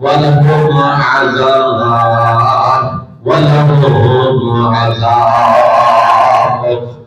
ولهم عذاب ولهم عذاب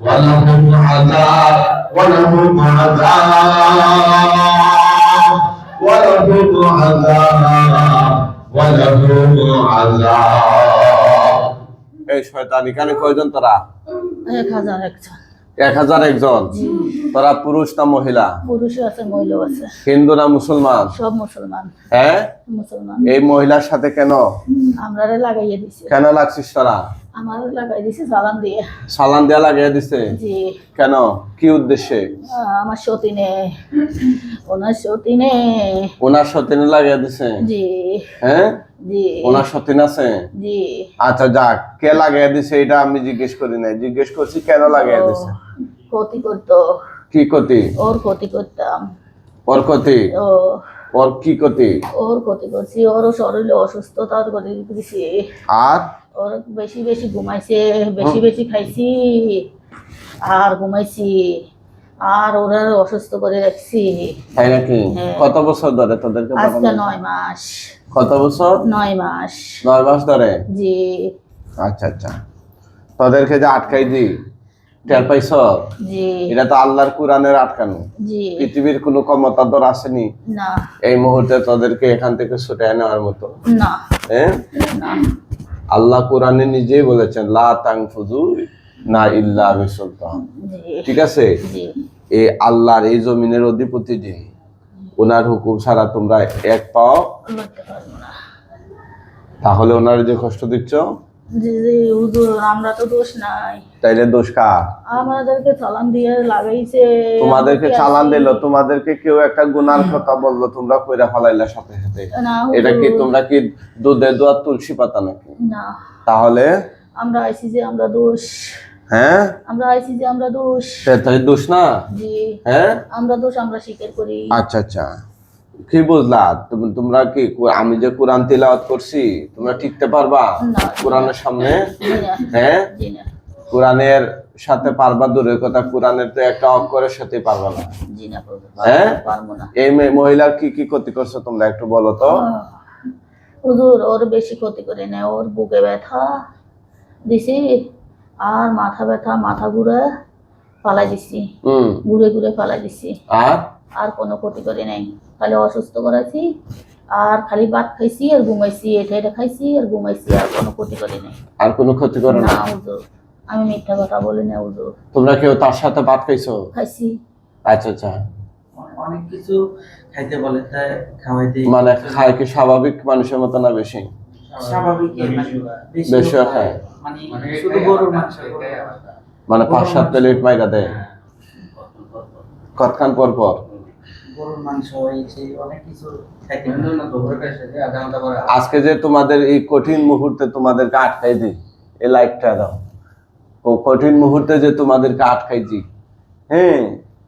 ولهم عذاب ولهم عذاب ولهم عذاب ولهم عذاب এই শয়তান এখানে কয়জন তোরা এক হাজার একজন এক হাজার একজন। তারা পুরুষ না মহিলা? পুরুষও আছে মহিলাও আছে। হিন্দু না মুসলমান? সব মুসলমান। হ্যাঁ? মুসলমান। এই মহিলার সাথে কেন? আমরা লাগাইয়ে দিছি। কেন লাগছিস তোরা? আমার লাগাই দিছি চালান দিয়ে। সালান দেয়া লাগিয়ে দিছে? জি। কেন? কি উদ্দেশ্যে? আমার সতীনে। ওনার সতীনে। ওনার সতীনে লাগিয়ে দিছে? জি। হ্যাঁ জি। ওনার সতীন আছে? জি। আচ্ছা যাক কে লাগিয়ে দিছে এটা আমি জিজ্ঞেস করি নাই। জিজ্ঞেস করছি কেন লাগিয়ে দিছে? ক্ষতি করতো। কি ক্ষতি? ওর ক্ষতি করতাম। ওর ক্ষতি? ও। ওর কি ক্ষতি? ওর ক্ষতি করছি। ওর শরীরে অসুস্থতা করে দিছি। আর? ওর বেশি বেশি ঘুমাইছে বেশি বেশি খাইছি আর ঘুমাইছি আর ওরা অসুস্থ করে রাখছি। তাই নাকি? হ্যাঁ। কত বছর ধরে তোদেরকে আজকে নয় মাস। কত বছর? নয় মাস। নয় মাস ধরে? জি। আচ্ছা আচ্ছা। তোদেরকে যে আটকাই দি টের পাইছ? জি। এটা তো আল্লাহর কোরআনের আটকানো। জি। পৃথিবীর কোনো ক্ষমতা তোর আসেনি। না। এই মুহূর্তে তোদেরকে এখান থেকে ছুটে নেওয়ার মতো। না। হ্যাঁ? না। আল্লাহ কোরআনে নিজেই বলেছেন লা তাংফুজু না ইল্লা সুলতান ঠিক আছে? এই আল্লাহর এই জমিনের অধিপতি যিনি ওনার হুকুম ছাড়া তোমরা এক পাও তাহলে ওনার যে কষ্ট দিচ্ছ? জি জি হুজুর আমরা তো দোষ নাই। তাইলে দোষ কার? আমাদেরকে চালান দিয়ে লাগাইছে। তোমাদেরকে চালান দিল তোমাদেরকে কেউ একটা গুনার কথা বলল তোমরা কইরা ফলাইলা সাথে সাথে। এটা কি তোমরা কি দোয়া তুলসী পাতা নাকি? না। তাহলে? আমরা আইছি যে আমরা দোষ। হ্যাঁ? আমরা আইছি যে আমরা দোষ। তাই দোষ না? জি। হ্যাঁ? আমরা দোষ আমরা স্বীকার করি। আচ্ছা আচ্ছা। কি বুঝলা? তোম- তোমরা কি আমি যে কোরআন তিলাওয়াত করছি তোমরা টিকতে পারবা? না। কোরআনের সামনে? হ্যাঁ? কোরআনের সাথে পারবা দূরের কথা কোরআনের তো একটা অক্ষরের সাথে পারবা না। না হ্যাঁ? এই মহিলার কি কি ক্ষতি করছ তোমরা একটু বলো তো? হুজুর ওর বেশি ক্ষতি করে নেয় ওর বুকে ব্যথা দিছি আর মাথা ব্যথা মাথা ঘুরে ফালাই দিছি। ঘুরে ঘুরে ফালাই দিছি। আর? আর কোনো ক্ষতি করে নাই। খালি অসুস্থ করাইছি আর খালি ভাত খাইছি আর ঘুমাইছি এটা এটা খাইছি আর ঘুমাইছি আর কোনো ক্ষতি করে নাই। আর কোনো ক্ষতি করে না হুজুর। আমি মিথ্যা কথা বলি না হুজুর। তোমরা কেউ তার সাথে ভাত খাইছো? খাইছি। আচ্ছা আচ্ছা। অনেক কিছু খাইতে বলে তাই খাওয়াইতে মানে খায় কি স্বাভাবিক মানুষের মতো না বেশি? স্বাভাবিক বেশি বেশি মানে শুধু গরুর মাংস। মানে পাঁচ সাত প্লেট মাইরা দেয়। কতক্ষণ পর পর? গরুর মাংস অনেক কিছু খাইতে আজকে যে তোমাদের এই কঠিন মুহূর্তে তোমাদেরকে আটকাই দিই এই লাইটটা দাও। ও কঠিন মুহূর্তে যে তোমাদেরকে আটকাই দিই। হ্যাঁ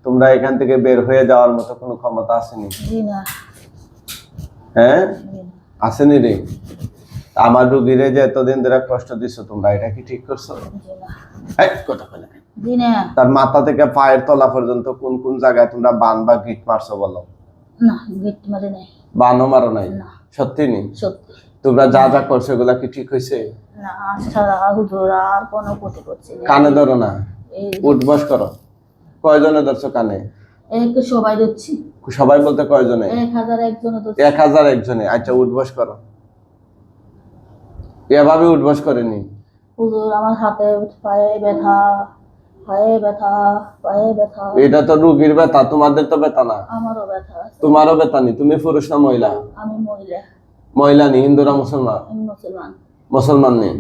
তোমরা এখান থেকে বের হয়ে যাওয়ার মতো কোনো ক্ষমতা আসেনি? হ্যাঁ? আসেনি রে? আমার রুগীরে যে এতদিন ধরে কষ্ট দিচ্ছ তোমরা এটা কি ঠিক করছ? কথা বলে তার মাথা থেকে পায়ের তলা পর্যন্ত কোন কোন জায়গায় তোমরা বান বা গিট মারছো বলো? না গিট মারে নাই। বানও মারো নাই? সত্যি নি? সত্যি। তোমরা যা যা করছ এগুলা কি ঠিক হয়েছে না ছাড়া হুজুর আর কোনো ক্ষতি করছি কানে ধরো না। উঠবস করো। কয়জনে ধরছো কানে? এক সবাই দিচ্ছি সবাই বলতে কয়জনে? এক হাজার একজন এক হাজার একজনে। আচ্ছা উঠবস করো। এভাবে উঠবস করেনি? হুজুর আমার হাতে পায়ে ব্যথা। পায়ে ব্যথা পায়ে ব্যথা। এটা তো রুগীর ব্যথা তোমাদের তো ব্যথা না। আমারও ব্যথা তোমারও ব্যথা নি তুমি পুরুষ না মহিলা? আমি মহিলা। মহিলা নি হিন্দুরা মুসলমান মুসলমান। মুসলমান নেই?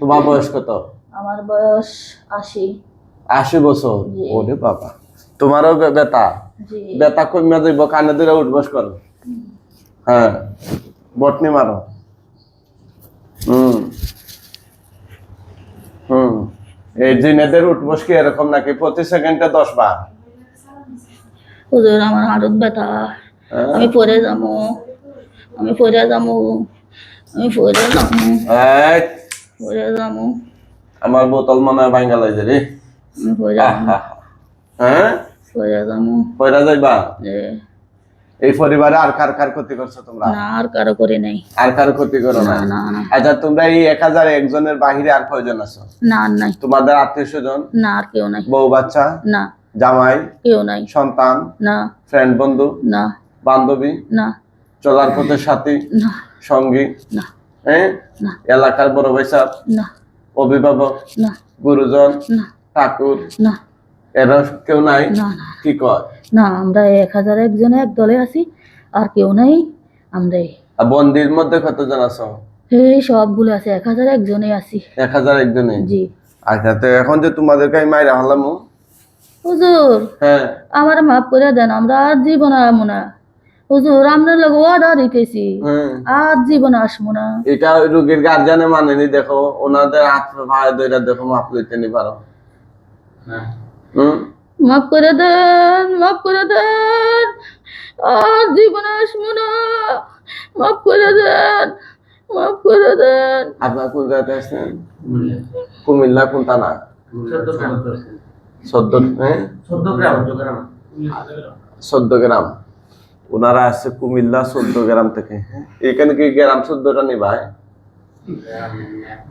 তোমার বয়স কত? আমার বয়স আশি। আশি বছর? ওরে বাবা। তোমারও ব্যথা? ব্যথা কমিয়া যাইব কানে ধরে উঠবস করো। হ্যাঁ। বটনি মারো। হুম। হুম। এই জিনেদের উঠবস কি এরকম নাকি প্রতি সেকেন্ডে দশ বার। হুজুর আমার হাড়ত ব্যথা। হ্যাঁ? আমি পরে যাব। আমি পরে যাব। আমি পরে যাব। পরে যাব। আমার বোতল মনে হয় ভাঙ্গা লাগে রে। পরে যাব। হ্যাঁ? পরে যাব। কয়টা যাইবা? এই পরিবারে আর কার কার ক্ষতি করছ তোমরা? না আর কারও করে নাই। আর কারও ক্ষতি করো না আচ্ছা তোমরা এই এক হাজার একজনের বাহিরে আর কয়জন আছো? না আর নাই। তোমাদের আত্মীয় স্বজন? না আর কেউ নাই। বউ বাচ্চা? না। জামাই? কেউ নাই। সন্তান? না। ফ্রেন্ড বন্ধু? না। বান্ধবী? না। চলার পথের সাথী? না। সঙ্গী? না। হ্যাঁ না। এলাকার বড় ভাই না। অভিভাবক? না। গুরুজন? না। ঠাকুর? না। এরা কেউ নাই? না কি কয়? না আমরা এক হাজার একজনে এক দলে আছি আর কেউ নাই আমরা আর বন্দির মধ্যে কতজন আছো? এই সবগুলো আছে এক হাজার একজনে আছি। এক হাজার একজনে? জি। আচ্ছা তো এখন যে তোমাদেরকে আমি মাইরা হলাম হুজুর হ্যাঁ। আমার মাফ করে দেন আমরা আর জীবন আমো না। হুজুর আমরা লোক ওয়াদা হ্যাঁ আর জীবন আসব না। এটা ওই রোগীর গার্জিয়ানে মানেনি দেখো ওনাদের হাত ভাই দইরা দেখো মাপ লইতে নি পারো। হুম মাফ করে দেন মাফ করে দেন। আর জীবন আসব না। মাফ করে দেন মাফ করে দেন। আপনার কোন জায়গাতে আসছেন কুমিল্লা কোন থানা চোদ্দ গ্রাম সদ্য হ্যাঁ? চোদ্দ গ্রাম। ওনারা আসছে কুমিল্লা চোদ্দ গ্রাম থেকে। এখানে কি গ্রাম চোদ্দটা নিবায়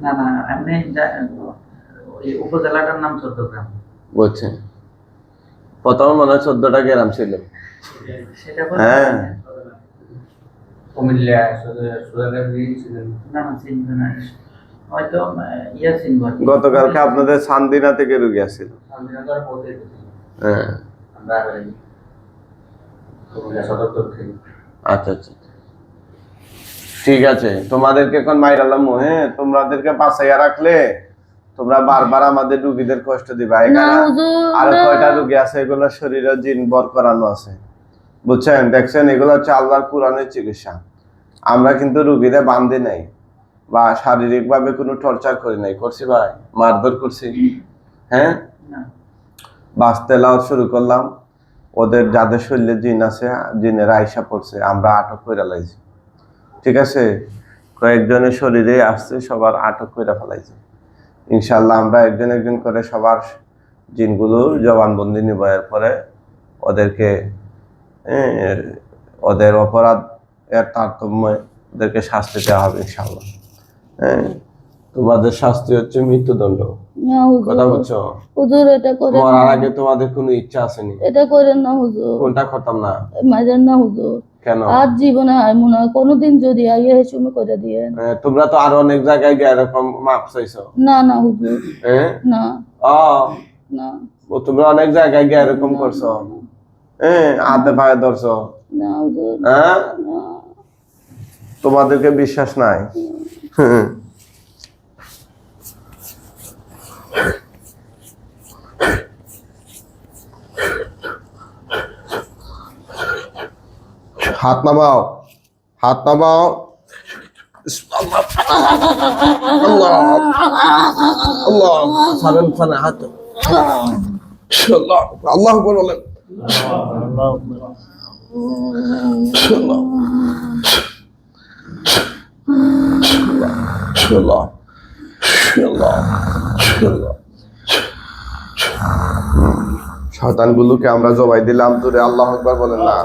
না না ওই উপজেলাটার নাম চোদ্দ গ্রাম। বলছেন প্রথমে মনে হয় চোদ্দটা গ্রাম ছিল। হ্যাঁ। গতকালকে আপনাদের সান্দিনা থেকে রুগী আসছিল। হ্যাঁ। আচ্ছা আচ্ছা। ঠিক আছে তোমাদেরকে এখন মাইরালাম হ্যাঁ তোমাদেরকে বাঁচাইয়া রাখলে তোমরা বারবার আমাদের রুগীদের কষ্ট দিবা আরও কয়টা রুগী আছে এগুলো শরীরে জিন বর করানো আছে। বুঝছেন? দেখছেন এগুলো হচ্ছে আল্লাহর কোরআনের চিকিৎসা। আমরা কিন্তু রুগীদের বান্ধি নাই বা শারীরিক ভাবে কোনো টর্চার করি নাই। করছি ভাই মারধর করছি। হ্যাঁ? বাঁচতে লাও শুরু করলাম। ওদের যাদের শরীরে জিন আছে জিনের আইসা পড়ছে আমরা আটক করে লাইছি ঠিক আছে? কয়েকজনের শরীরে আসছে সবার আটক করে ফেলাইছে। ইনশাল্লাহ আমরা একজন একজন করে সবার জিনগুলোর জবানবন্দি নিব পরে ওদেরকে ওদের অপরাধ এর তারতম্য ওদেরকে শাস্তি দেওয়া হবে ইনশাল্লাহ হ্যাঁ তোমাদের শাস্তি হচ্ছে মৃত্যুদণ্ড। কথা বলছো? হুজুর এটা করেন মরার। আগে তোমাদের কোনো ইচ্ছা আসেনি এটা করেন না হুজুর। কোনটা করতাম না? মাঝের না হুজুর। কেন? আর জীবনে হয় মনে হয় কোনোদিন যদি আইয়ে সুমে করে দিয়ে। তোমরা তো আরও অনেক জায়গায় গিয়ে এরকম মাপ চাইছো। না না হুজুর। না। ও? না। ও তোমরা অনেক জায়গায় গিয়ে এরকম করছ। হ্যাঁ হাতে পায়ে ধরছো। না হুজুর। হ্যাঁ? তোমাদেরকে বিশ্বাস নাই। হুম। হাত নামাও হাত নামাও। আল্লাহ বলেন। শয়তানগুলোকে আমরা জবাই দিলাম, তোরে আল্লাহ আকবার বলেন না।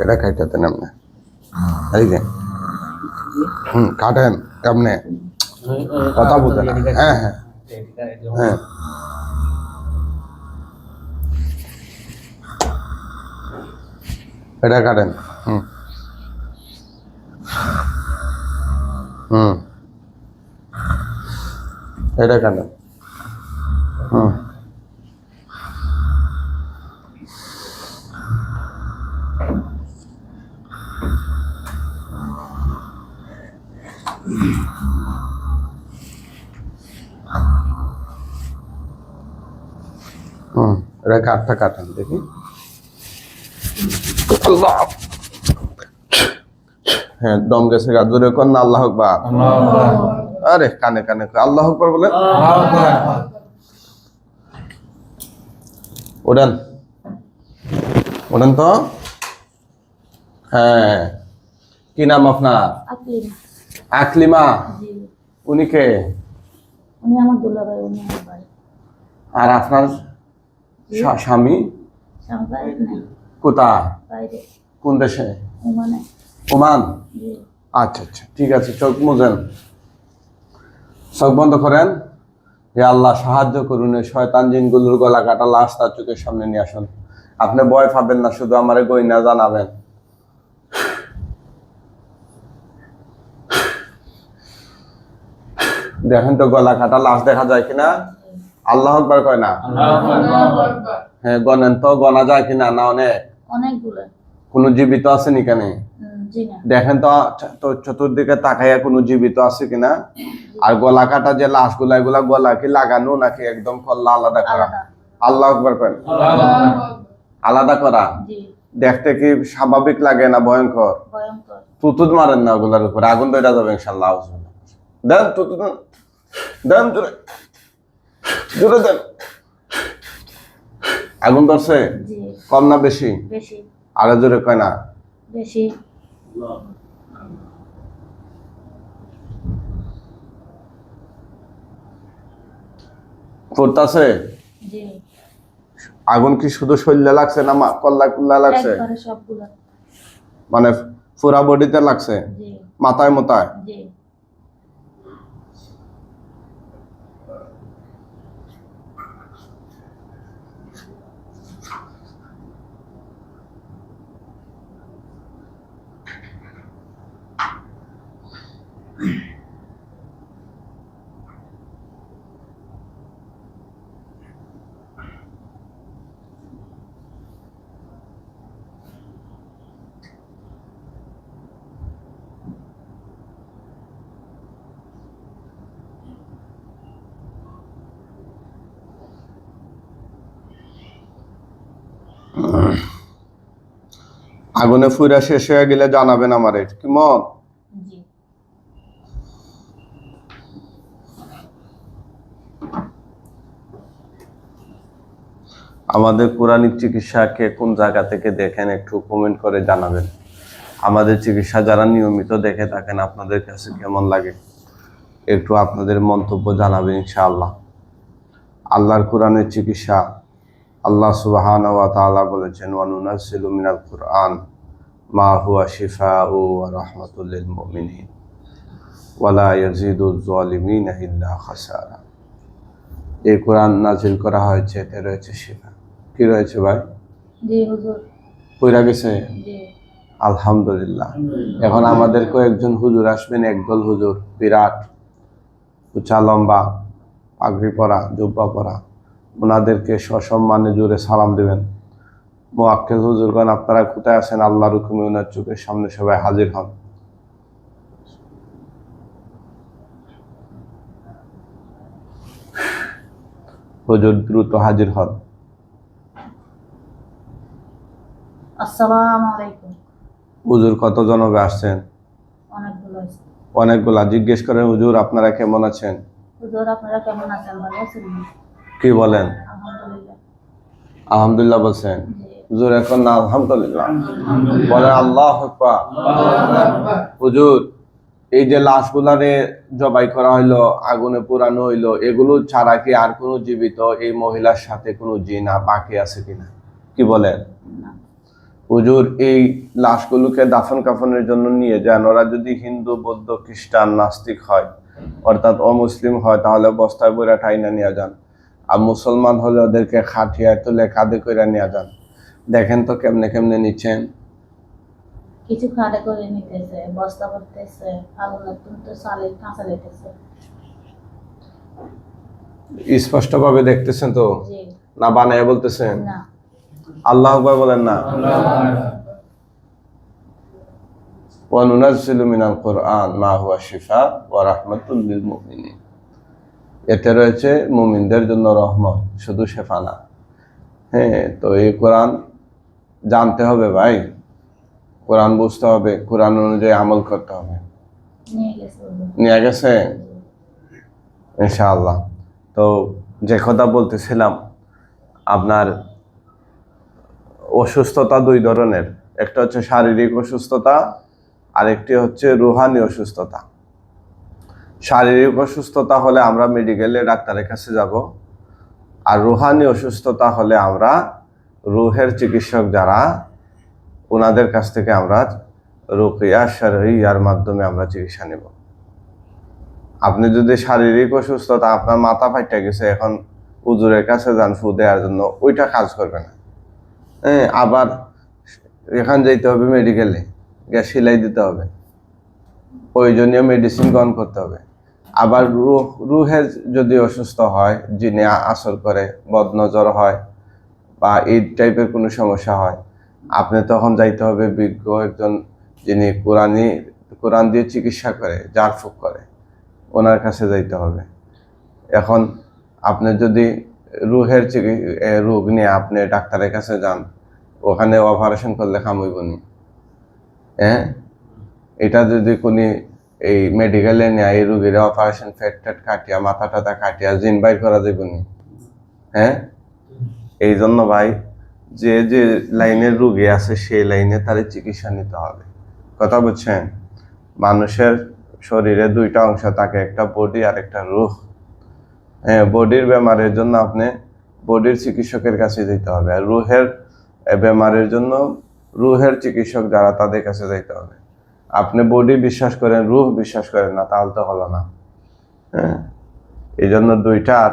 এটা খাইতে নামনে এই যে হুম কাটেন কেমনে কথা বলতে না হ্যাঁ হ্যাঁ হ্যাঁ এটা কাটেন হুম হুম এটা কাটেন হুম। হুম। এটা কাঠটা কাটেন দেখি। হ্যাঁ দম গেছে গা জোরে কর না আল্লাহ আকবার। আরে কানে কানে আল্লাহ আকবার বলে ওড়ান। ওড়ান তো? হ্যাঁ। কি নাম আপনার? আকলিমা। উনি কে? আর আপনার স্বামী? বাইরে কোন দেশে? ওমান। আচ্ছা আচ্ছা। ঠিক আছে চোখ মুজেন চোখ বন্ধ করেন। হে আল্লাহ সাহায্য করুন এই শয়তান জিনগুলোর গলা কাটা লাশ তার চোখের সামনে নিয়ে আসুন। আপনি ভয় পাবেন না শুধু আমারে গইনা জানাবেন। দেখেন তো গলা কাটা লাশ দেখা যায় কিনা? আল্লাহ আকবার কয় না? হ্যাঁ গনেন তো গনা যায় কিনা না অনেক? অনেকগুলো। কোনো জীবিত আছে নি কেন দেখেন তো তো চতুর্দিকে তাকাইয়া কোনো জীবিত আছে কিনা? আর গলা কাটা যে লাশগুলা এগুলা গলা কি লাগানো নাকি একদম কল্লা আলাদা করা? আল্লাহ আকবার করেন। আলাদা করা? দেখতে কি স্বাভাবিক লাগে না ভয়ঙ্কর? তুতুত মারেন না ওগুলার উপরে আগুন দইটা যাবে ইনশাল্লাহ দেন তুতুত দেন জোরে। জোরে দেন। আগুন ধরছে? কম না বেশি? বেশি। আরও জোরে কয় না? বেশি। পড়তাছে জি। আগুন কি শুধু শরীরে লাগছে না মা- কল্লা কুল্লা লাগছে? মানে পুরা বডিতে লাগছে? মাথায় মাথায় আগুনে ফুরা শেষ হয়ে গেলে জানাবেন আমারে কি মন? জি। আমাদের পুরাণিক চিকিৎসাকে কোন জায়গা থেকে দেখেন একটু কমেন্ট করে জানাবেন। আমাদের চিকিৎসা যারা নিয়মিত দেখে থাকেন আপনাদের কাছে কেমন লাগে? একটু আপনাদের মন্তব্য জানাবেন ইনশাআল্লাহ। আল্লাহর কোরআনের চিকিৎসা আল্লাহ সুবাহান ওয়া তাআলা বলেছেন ওয়ানুনাজ্জিলু মিনাল কুরআন মা হুয়া শিফাউ ওয়া রাহমাতুল লিল মুমিনিন ওয়ালা ইয়াজিদু যালিমিনা ইল্লা খাসারা। এই কোরআন নাজিল করা হয়েছে এতে রয়েছে শিফা। কি রয়েছে ভাই? জি হুজুর। পইরা গেছে? জি। আলহামদুলিল্লাহ। এখন আমাদের কয়েকজন হুজুর আসবেন একদল হুজুর বিরাট উঁচা লম্বা পাগড়ি পরা জুব্বা পরা। ওনাদেরকে সসম্মানে জোরে সালাম দেবেন। মোয়াক্কেল হুজুরগণ আপনারা কোথায় আছেন? আল্লাহর হুকুমে ওনার চোখের সামনে সবাই হাজির হন। হুজুর দ্রুত হাজির হন। আসসালামু আলাইকুম। হুজুর কত জনকে আসছেন? অনেকগুলো অনেকগুলা। জিজ্ঞেস করেন হুজুর আপনারা কেমন আছেন? হুজুর আপনারা কেমন আছেন? ভালো আছেন? কি বলেন? আলহামদুলিল্লাহ বলছেন। হুজুর এখন না আলহামদুলিল্লাহ। বলেন আল্লাহ। হুজুর এই যে লাশগুলারে জবাই করা হইল আগুনে পোড়ানো হইল এগুলো ছাড়া কি আর কোনো জীবিত এই মহিলার সাথে কোনো জিনা বাকি আছে কিনা? কি বলেন? হুজুর এই লাশগুলোকে দাফন কাফনের জন্য নিয়ে যান। ওরা যদি হিন্দু বৌদ্ধ খ্রিস্টান নাস্তিক হয় অর্থাৎ অমুসলিম হয় তাহলে বস্তায় বইরা ঠাইনা নিয়ে যান। আর মুসলমান হলে ওদেরকে খাটিয়ায় তুলে কাঁধে করে নিয়ে যান দেখেন তো কেমনে কেমনে নিচ্ছেন কিছু খাড়ে করে নিতেছে বস্তা করতেছে আগুনে তুলতে চালে কাঁচা লেতেছে স্পষ্টভাবে দেখতেছেন তো জি না বানায় বলতেছেন না আল্লাহ আকবার বলেন না وننزل من القرآن ما هو شفاء ورحمة للمؤمنين এতে রয়েছে মুমিনদের জন্য রহমত শুধু শেফা না। হ্যাঁ তো এই কোরআন জানতে হবে ভাই। কোরআন বুঝতে হবে কোরআন অনুযায়ী আমল করতে হবে। নিয়ে গেছে ইনশাআল্লাহ। তো যে কথা বলতেছিলাম আপনার অসুস্থতা দুই ধরনের। একটা হচ্ছে শারীরিক অসুস্থতা আরেকটি হচ্ছে রুহানি অসুস্থতা। শারীরিক অসুস্থতা হলে আমরা মেডিকেলে ডাক্তারের কাছে যাব। আর রুহানি অসুস্থতা হলে আমরা রুহের চিকিৎসক যারা ওনাদের কাছ থেকে আমরা রুকিয়া শারীয়ার মাধ্যমে আমরা চিকিৎসা নেব। আপনি যদি শারীরিক অসুস্থতা, আপনার মাথা ফাইটা গেছে, এখন উজুরের কাছে যান ফু দেওয়ার জন্য, ওইটা কাজ করবে না। হ্যাঁ আবার এখান যাইতে হবে মেডিকেলে গ্যাস সেলাই দিতে হবে। প্রয়োজনীয় মেডিসিন গ্রহণ করতে হবে। আবার রুহ রুহে যদি অসুস্থ হয় যিনি আসর করে, বদনজর হয়, বা এই টাইপের কোনো সমস্যা হয়, আপনি তখন যাইতে হবে বিজ্ঞ একজন যিনি কোরআনি কোরআন দিয়ে চিকিৎসা করে, জারফুক করে, ওনার কাছে যাইতে হবে। এখন আপনি যদি রুহের রোগ নিয়ে আপনি ডাক্তারের কাছে যান, ওখানে অপারেশন করলে খামইব হ্যাঁ? এটা যদি কোনি এই মেডিকেলে নেয় এই রুগীরা অপারেশন ফেট টেট কাটিয়া, মাথা টাথা কাটিয়া, জিন বাইর করা যাবে হ্যাঁ? এই জন্য ভাই, যে যে লাইনের রুগী আছে, সেই লাইনে তার চিকিৎসা নিতে হবে। কথা বুঝছেন? মানুষের শরীরে দুইটা অংশ থাকে, একটা বডি আর একটা রুহ হ্যাঁ বডির বেমারের জন্য আপনি বডির চিকিৎসকের কাছে যেতে হবে। আর রুহের বেমারের জন্য রুহের চিকিৎসক যারা, তাদের কাছে যাইতে হবে। আপনি বডি বিশ্বাস করেন, রুহ বিশ্বাস করেন না, তাহলে তো হলো না। হ্যাঁ? এই জন্য দুইটার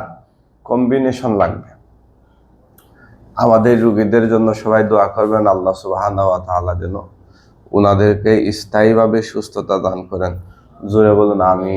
কম্বিনেশন লাগবে। আমাদের রুগীদের জন্য সবাই দোয়া করবেন, আল্লাহ সুবাহান তাআলা যেন ওনাদেরকে স্থায়ীভাবে সুস্থতা দান করেন। জোরে বলুন আমি